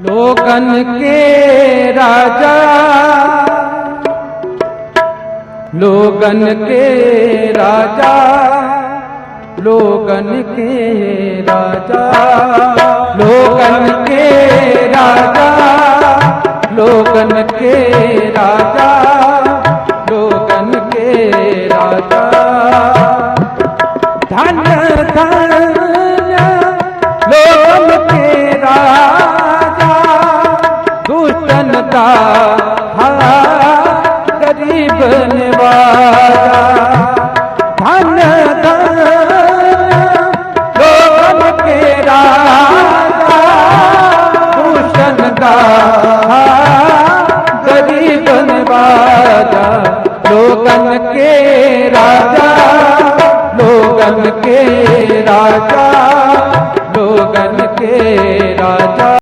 लोगन के राजा। लोगन के राजा। लोगन के राजा। लोगन के राजा। लोगन के राजा। लोगन के राजा। धन धन जनता, हा, गरीब निवारा। धन धन के राजा का हाँ, गरीब निवारा लोगन के राजा, लोगन के राजा, लोगन के राजा।